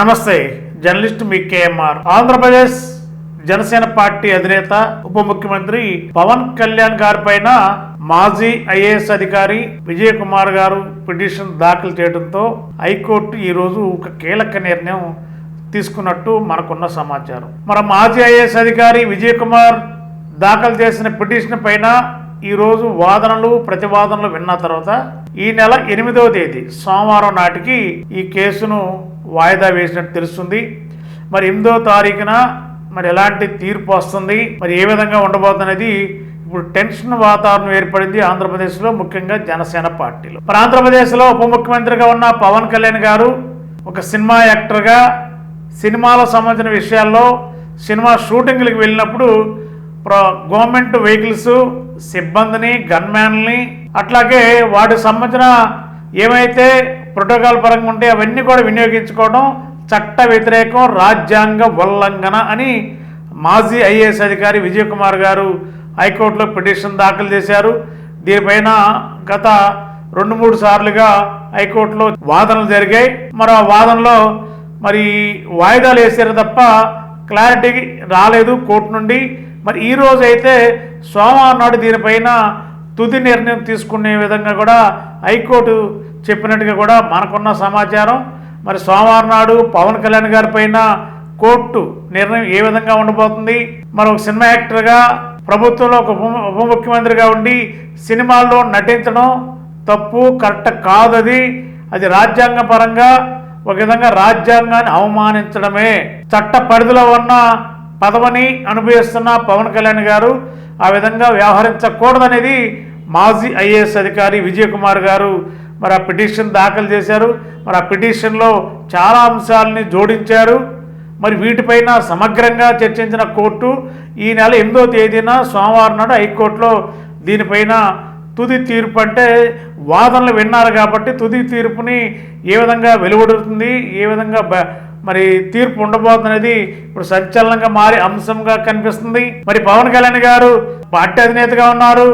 నమస్తే జర్నలిస్ట్ మీ KMR. Andhra Pradesh Janasena party అధినేత ఉప ముఖ్యమంత్రి పవన్ కళ్యాణ్ గారి పైన మాజీ ఐఏఎస్ అధికారి విజయ్ కుమార్ గారు పిటిషన్ దాఖలు చేయడంతో హైకోర్టు ఈరోజు ఒక కీలక నిర్ణయం తీసుకున్నట్టు మనకున్న సమాచారం. మన మాజీ ఐఏఎస్ అధికారి విజయ్ కుమార్ దాఖలు చేసిన పిటిషన్ పైన ఈరోజు వాదనలు ప్రతివాదనలు విన్న తర్వాత ఈ నెల ఎనిమిదవ తేదీ సోమవారం నాటికి ఈ కేసును వాయిదా వేసినట్టు తెలుస్తుంది. మరి ఎనిమిదో తారీఖున మరి ఎలాంటి తీర్పు వస్తుంది? మరి ఏ విధంగా ఉండబోతున్నది? ఇప్పుడు టెన్షన్ వాతావరణం ఏర్పడింది ఆంధ్రప్రదేశ్లో ముఖ్యంగా జనసేన పార్టీలో. మరి ఆంధ్రప్రదేశ్లో ఉప ముఖ్యమంత్రిగా ఉన్న పవన్ కళ్యాణ్ గారు ఒక సినిమా యాక్టర్గా సినిమాలకు సంబంధించిన విషయాల్లో సినిమా షూటింగ్లకు వెళ్ళినప్పుడు గవర్నమెంట్ వెహికల్స్ సిబ్బందిని గన్మ్యాన్ని అట్లాగే వాటికి సంబంధించిన ఏమైతే ప్రోటోకాల్ పరంగా ఉంటే అవన్నీ కూడా వినియోగించుకోవడం చట్ట వ్యతిరేకం రాజ్యాంగ ఉల్లంఘన అని మాజీ ఐఏఎస్ అధికారి విజయ్ కుమార్ గారు హైకోర్టులో పిటిషన్ దాఖలు చేశారు. దీనిపైన గత రెండు మూడు సార్లుగా హైకోర్టులో వాదనలు జరిగాయి. మరి ఆ వాదనలో మరి వాయిదాలు వేసారు తప్ప క్లారిటీ రాలేదు కోర్టు నుండి. మరి ఈ రోజు అయితే సోమవారం నాడు దీనిపైన తుది నిర్ణయం తీసుకునే విధంగా కూడా హైకోర్టు చెప్పినట్టుగా కూడా మనకున్న సమాచారం. మరి సోమవారం నాడు పవన్ కళ్యాణ్ గారి పైన కోర్టు నిర్ణయం ఏ విధంగా ఉండబోతుంది? మరి ఒక సినిమా యాక్టర్గా ప్రభుత్వంలో ఒక ఉప ఉప ముఖ్యమంత్రిగా ఉండి సినిమాల్లో నటించడం తప్పు కరెక్ట్ కాదది అది. రాజ్యాంగ పరంగా ఒక విధంగా రాజ్యాంగాన్ని అవమానించడమే. చట్ట పరిధిలో ఉన్న పదవిని అనుభవిస్తున్న పవన్ కళ్యాణ్ గారు ఆ విధంగా వ్యవహరించకూడదనేది మాజీ ఐఏఎస్ అధికారి విజయ్ కుమార్ గారు మరి ఆ పిటిషన్ దాఖలు చేశారు. మరి ఆ పిటిషన్లో చాలా అంశాలని జోడించారు. మరి వీటిపైన సమగ్రంగా చర్చించిన కోర్టు ఈ నెల ఎనిమిదో తేదీన సోమవారం నాడు హైకోర్టులో దీనిపైన తుది తీర్పు అంటే వాదనలు విన్నారు కాబట్టి తుది తీర్పుని ఏ విధంగా వెలువడుతుంది ఏ విధంగా బ- మరి తీర్పు ఉండబోతున్నది ఇప్పుడు సంచలనంగా మారి అంశంగా కనిపిస్తుంది. మరి పవన్ కళ్యాణ్ గారు పార్టీ అధినేతగా ఉన్నారు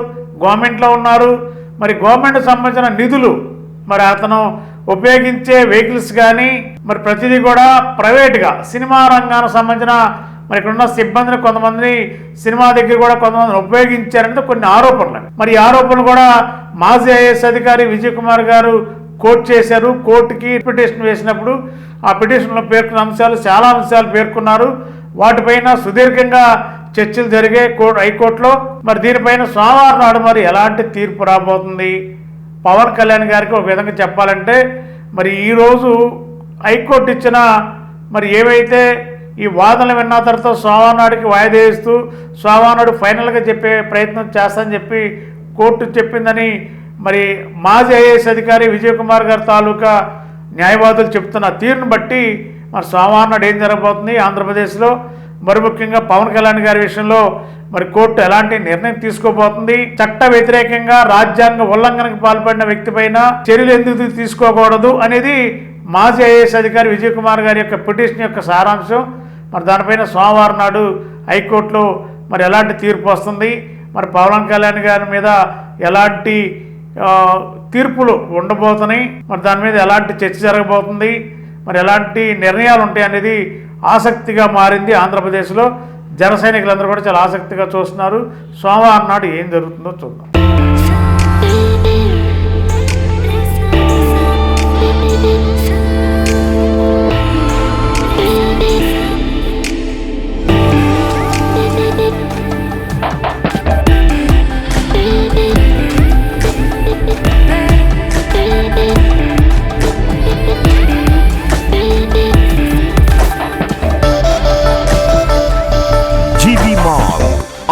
గవర్నమెంట్లో ఉన్నారు. మరి గవర్నమెంట్ సంబంధించిన నిధులు మరి అతను ఉపయోగించే వెహికల్స్ కానీ మరి ప్రతిదీ కూడా ప్రైవేట్గా సినిమా రంగానికి సంబంధించిన మరి ఇక్కడ ఉన్న సిబ్బందిని కొంతమంది సినిమా దగ్గర కూడా కొంతమందిని ఉపయోగించారంటే కొన్ని ఆరోపణలు. మరి ఈ ఆరోపణలు కూడా మాజీ ఐఏఎస్ అధికారి విజయ్ కుమార్ గారు కోర్టు చేశారు. కోర్టుకి పిటిషన్ వేసినప్పుడు ఆ పిటిషన్లో పేర్కొన్న అంశాలు చాలా అంశాలు పేర్కొన్నారు. వాటిపైన సుదీర్ఘంగా చర్చలు జరిగాయి. కోర్టు హైకోర్టులో. మరి దీనిపైన సోమవారం నాడు మరి ఎలాంటి తీర్పు రాబోతుంది? పవన్ కళ్యాణ్ గారికి ఒక విధంగా చెప్పాలంటే మరి ఈరోజు హైకోర్టు ఇచ్చిన మరి ఏవైతే ఈ వాదనలు విన్న తర్వాత సోమవారం వాయిదా వేస్తూ సోమవారం ఫైనల్గా చెప్పే ప్రయత్నం చేస్తానని చెప్పి కోర్టు చెప్పిందని మరి మాజీ ఐఏఎస్ అధికారి విజయ్ కుమార్ గారి తాలూకా న్యాయవాదులు చెప్తున్న తీరును బట్టి మరి సోమవారం నాడు ఏం జరగబోతుంది ఆంధ్రప్రదేశ్లో? మరి ముఖ్యంగా పవన్ కళ్యాణ్ గారి విషయంలో మరి కోర్టు ఎలాంటి నిర్ణయం తీసుకోబోతుంది? చట్ట వ్యతిరేకంగా రాజ్యాంగ ఉల్లంఘనకు పాల్పడిన వ్యక్తి పైన చర్యలు ఎందుకు తీసుకోకూడదు అనేది మాజీ ఐఏఎస్ అధికారి విజయ్ కుమార్ గారి యొక్క పిటిషన్ యొక్క సారాంశం. మరి దానిపైన సోమవారం నాడు హైకోర్టులో మరి ఎలాంటి తీర్పు వస్తుంది? మరి పవన్ కళ్యాణ్ గారి మీద ఎలాంటి తీర్పులు ఉండబోతున్నాయి? మరి దాని మీద ఎలాంటి చర్చ జరగబోతుంది? మరి ఎలాంటి నిర్ణయాలు ఉంటాయి అనేది ఆసక్తిగా మారింది ఆంధ్రప్రదేశ్లో. జన సైనికులందరూ కూడా చాలా ఆసక్తిగా చూస్తున్నారు. సోమవారం నాడు ఏం జరుగుతుందో చూద్దాం.